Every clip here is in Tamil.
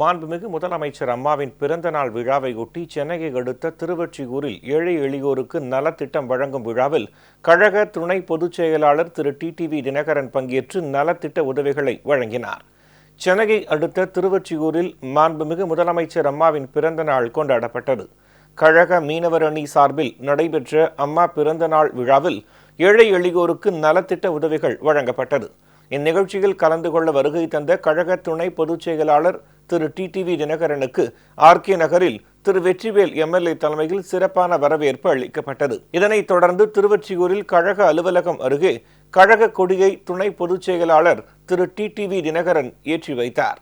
மாண்புமிகு முதலமைச்சர் அம்மாவின் பிறந்த நாள் விழாவையொட்டி சென்னையை அடுத்த திருவொற்றியூரில் ஏழை எளியோருக்கு நலத்திட்டம் வழங்கும் விழாவில் கழக துணை பொதுச் செயலாளர் திரு டிடிவி தினகரன் பங்கேற்று நலத்திட்ட உதவிகளை வழங்கினார். சென்னையை அடுத்த திருவொற்றியூரில் மாண்புமிகு முதலமைச்சர் அம்மாவின் பிறந்த நாள் கொண்டாடப்பட்டது. கழக மீனவர் அணி சார்பில் நடைபெற்ற அம்மா பிறந்த நாள் விழாவில் ஏழை எளியோருக்கு நலத்திட்ட உதவிகள் வழங்கப்பட்டது. இந்நிகழ்ச்சியில் கலந்து கொள்ள வருகை தந்த கழக துணை பொதுச் செயலாளர் திரு டிடிவி தினகரனுக்கு ஆர்கே நகரில் திரு வெற்றிவேல் எம்எல்ஏ தலைமையில் சிறப்பான வரவேற்பு அளிக்கப்பட்டது. இதனைத் தொடர்ந்து திருவொற்றியூரில் கழக அலுவலகம் அருகே கழக கொடியை துணை பொதுச் செயலாளர் திரு டிடிவி தினகரன் ஏற்றி வைத்தார்.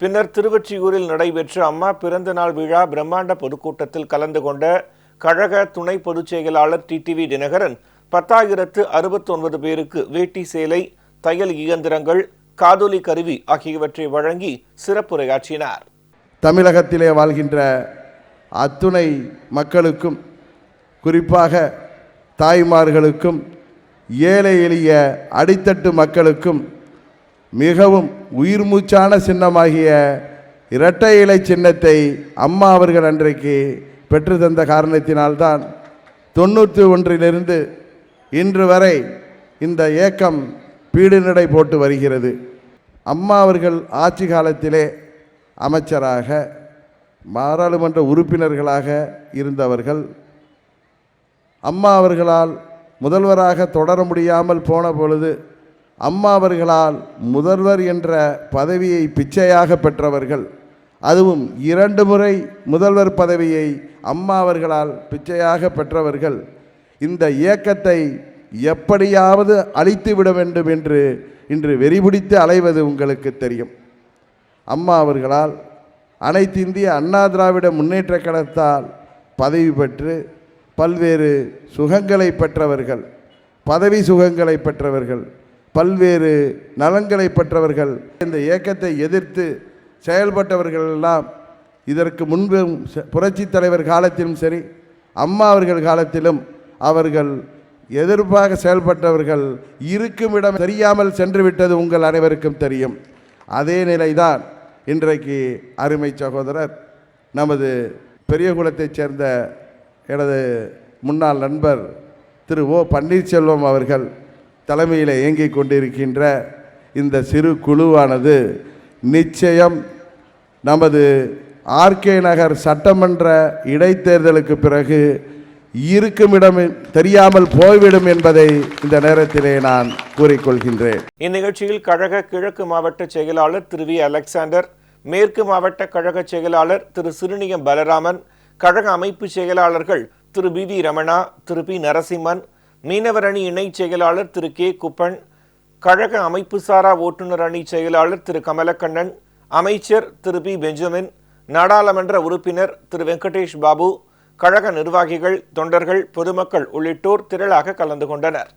பின்னர் திருவொற்றியூரில் நடைபெற்ற அம்மா பிறந்த நாள் விழா பிரம்மாண்ட பொதுக்கூட்டத்தில் கலந்து கொண்ட கழக துணை பொதுச் செயலாளர் டிடிவி தினகரன் பத்தாயிரத்து அறுபத்தொன்பது பேருக்கு வேட்டி சேலை தையல் இயந்திரங்கள் காதொலி கருவி ஆகியவற்றை வழங்கி சிறப்புரையாற்றினார். தமிழகத்திலே வாழ்கின்ற அத்துணை மக்களுக்கும் குறிப்பாக தாய்மார்களுக்கும் ஏழை எளிய அடித்தட்டு மக்களுக்கும் மிகவும் உயிர் மூச்சான சின்னமாகிய இரட்டை இலை சின்னத்தை அம்மா அவர்கள் அன்றைக்கு பெற்று தந்த காரணத்தினால்தான் தொண்ணூற்றி ஒன்றிலிருந்து இன்று வரை இந்த இயக்கம் பீடுநடை போட்டு வருகிறது. அம்மா அவர்கள் ஆட்சி காலத்திலே அமைச்சராக பாராளுமன்ற உறுப்பினர்களாக இருந்தவர்கள் அம்மா அவர்களால் முதல்வராக தொடர முடியாமல் போன பொழுது அம்மா அவர்களால் முதல்வர் என்ற பதவியை பிச்சையாக பெற்றவர்கள் அதுவும் இரண்டு முறை முதல்வர் பதவியை அம்மா அவர்களால் பிச்சையாக பெற்றவர்கள். இந்த இயக்கத்தை எப்படியாவது அழித்து விட வேண்டும் என்று இன்று வெறிபிடித்து அலைவது உங்களுக்கு தெரியும். அம்மா அவர்களால் அனைத்து இந்திய அண்ணா திராவிட முன்னேற்ற கழகத்தால் பதவி பெற்று பல்வேறு சுகங்களை பெற்றவர்கள் பதவி சுகங்களை பெற்றவர்கள். பல்வேறு நலன்களை பெற்றவர்கள் இந்த இயக்கத்தை எதிர்த்து செயல்பட்டவர்கள் எல்லாம் இதற்கு முன்பும் ச- தலைவர் காலத்திலும் சரி அம்மா அவர்கள் காலத்திலும் அவர்கள் எதிர்ப்பாக செயல்பட்டவர்கள் இருக்கும் இடம் தெரியாமல் சென்று விட்டது உங்கள் அனைவருக்கும் தெரியும். அதே நிலைதான் இன்றைக்கு அருமை சகோதரர் நமது பெரியகுளத்தைச் சேர்ந்த எனது முன்னாள் நண்பர் திரு ஓ பன்னீர்செல்வம் அவர்கள் தலைமையில் இயங்கிக் கொண்டிருக்கின்ற இந்த சிறு குழுவானது நிச்சயம் நமது ஆர்கே நகர் சட்டமன்ற இடைத்தேர்தலுக்கு பிறகு இருக்குமிடம் தெரியாமல் போய்விடும் என்பதை இந்த நேரத்திலே நான் கூறிக்கொள்கின்றேன். இந்நிகழ்ச்சியில் கழக கிழக்கு மாவட்ட செயலாளர் திரு வி அலெக்சாண்டர் மேற்கு மாவட்ட கழக செயலாளர் திரு சிறுநியம் பலராமன் கழக அமைப்பு செயலாளர்கள் Thiru P V Ramana Thiru P Narasimhan மீனவர் அணி இணைச் செயலாளர் திரு கே. குப்பன் கழக அமைப்பு சாரா ஓட்டுநர் அணி செயலாளர் திரு கமலக்கண்ணன் அமைச்சர் திரு பி. பெஞ்சமின் நாடாளுமன்ற உறுப்பினர் திரு வெங்கடேஷ் பாபு கழக நிர்வாகிகள் தொண்டர்கள் பொதுமக்கள் உள்ளிட்டோர் திரளாக கலந்து கொண்டனர்.